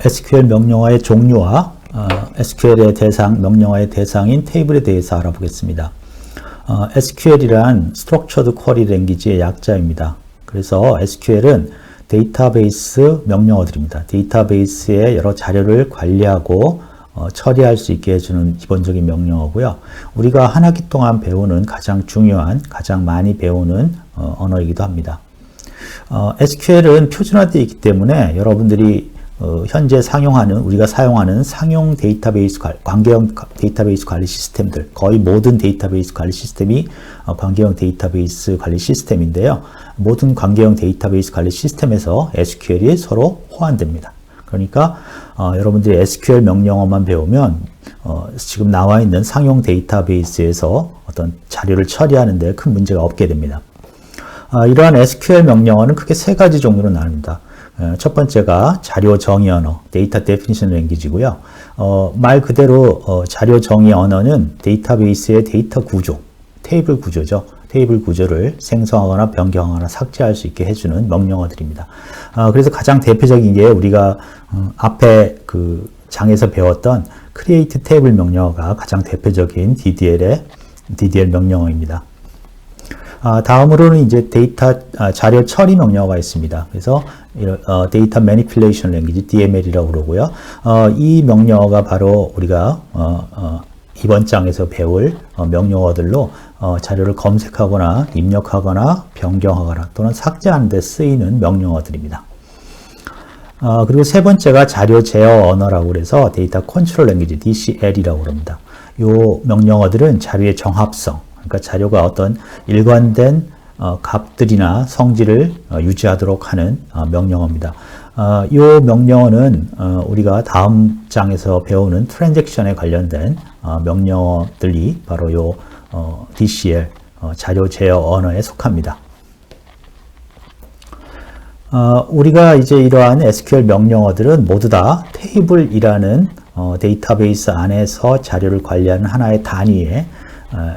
SQL 명령어의 종류와 어, SQL의 대상, 명령어의 대상인 테이블에 대해서 알아보겠습니다. 어, SQL이란 Structured Query Language의 약자입니다. 그래서 SQL은 데이터베이스 명령어들입니다. 데이터베이스의 여러 자료를 관리하고 어, 처리할 수 있게 해주는 기본적인 명령어고요. 우리가 한 학기 동안 배우는 가장 중요한, 가장 많이 배우는 어, 언어이기도 합니다. 어, SQL은 표준화되어 있기 때문에 여러분들이 어, 현재 상용하는 우리가 사용하는 상용 데이터베이스 관, 관계형 데이터베이스 관리 시스템들 거의 모든 데이터베이스 관리 시스템이 어, 관계형 데이터베이스 관리 시스템인데요. 모든 관계형 데이터베이스 관리 시스템에서 SQL이 서로 호환됩니다. 그러니까 어, 여러분들이 SQL 명령어만 배우면 어, 지금 나와 있는 상용 데이터베이스에서 어떤 자료를 처리하는 데 큰 문제가 없게 됩니다. 아, 이러한 SQL 명령어는 크게 세 가지 종류로 나눕니다. 어, 첫 번째가 자료 정의 언어, 데이터 데피니션 랭귀지고요. 어, 말 그대로 어, 자료 정의 언어는 데이터베이스의 데이터 구조, 테이블 구조죠. 테이블 구조를 생성하거나 변경하거나 삭제할 수 있게 해주는 명령어들입니다. 어, 그래서 가장 대표적인 게 우리가 어, 앞에 그 장에서 배웠던 create 테이블 명령어가 가장 대표적인 DDL의 DDL 명령어입니다. 아, 다음으로는 이제 데이터 아, 자료 처리 명령어가 있습니다. 그래서 어, 데이터 매니플레이션 랭귀지 DML이라고 그러고요. 어, 이 명령어가 바로 우리가 어, 어, 이번 장에서 배울 어, 명령어들로 어, 자료를 검색하거나 입력하거나 변경하거나 또는 삭제하는 데 쓰이는 명령어들입니다. 어, 그리고 세 번째가 자료 제어 언어라고 그래서 데이터 컨트롤 랭귀지 DCL이라고 그럽니다. 이 명령어들은 자료의 정합성, 그러니까 자료가 어떤 일관된 어, 값들이나 성질을 어, 유지하도록 하는 어, 명령어입니다. 어, 이 명령어는 어, 우리가 다음 장에서 배우는 트랜잭션에 관련된 어, 명령어들이 바로 이 어, DCL 어, 자료 제어 언어에 속합니다. 어, 우리가 이제 이러한 SQL 명령어들은 모두 다 테이블이라는 어, 데이터베이스 안에서 자료를 관리하는 하나의 단위에 어,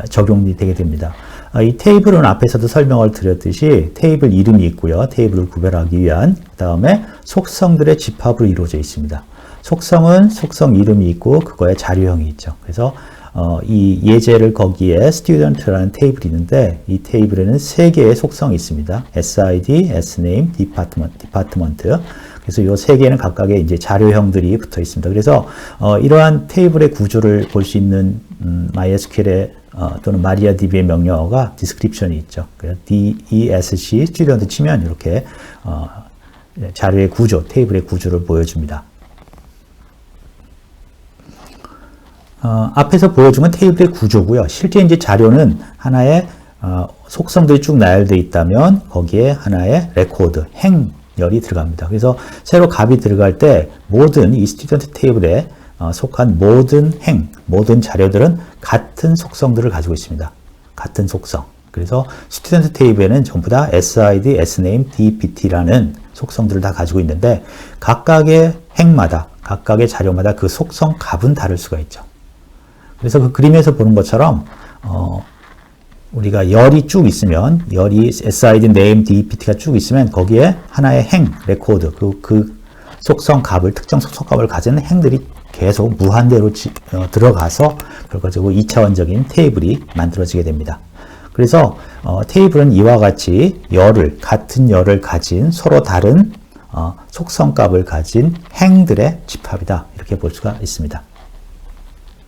적용이 되게 됩니다. 어, 이 테이블은 앞에서도 설명을 드렸듯이 테이블 이름이 있고요. 테이블을 구별하기 위한 그 다음에 속성들의 집합으로 이루어져 있습니다. 속성은 속성 이름이 있고 그거에 자료형이 있죠. 그래서 어, 이 예제를 거기에 student라는 테이블이 있는데 이 테이블에는 세 개의 속성이 있습니다. SID, SNAME, Department, Department. 그래서 이 세 개는 각각의 이제 자료형들이 붙어 있습니다. 그래서 어, 이러한 테이블의 구조를 볼 수 있는 음, MySQL의 어, 또는 MariaDB의 명령어가 디스크립션이 있죠. 그래서 DESC student 치면 이렇게 어, 자료의 구조, 테이블의 구조를 보여줍니다. 어, 앞에서 보여준 건 테이블의 구조고요. 실제 이제 자료는 하나의 어, 속성들이 쭉 나열되어 있다면 거기에 하나의 레코드, 행열이 들어갑니다. 그래서 새로 값이 들어갈 때 모든 이 스튜던트 테이블에 어, 속한 모든 행, 모든 자료들은 같은 속성들을 가지고 있습니다. 같은 속성. 그래서 스튜던트 테이블에는 전부 다 SID, SNAME, DPT라는 속성들을 다 가지고 있는데 각각의 행마다, 각각의 자료마다 그 속성 값은 다를 수가 있죠. 그래서 그 그림에서 보는 것처럼 어, 우리가 열이 쭉 있으면 열이 SID, name, DPT가 쭉 있으면 거기에 하나의 행, 레코드 그, 그 속성 값을 특정 속성 값을 가진 행들이 계속 무한대로 지, 어, 들어가서 결과적으로 2차원적인 테이블이 만들어지게 됩니다. 그래서 어, 테이블은 이와 같이 열을 같은 열을 가진 서로 다른 어, 속성 값을 가진 행들의 집합이다 이렇게 볼 수가 있습니다.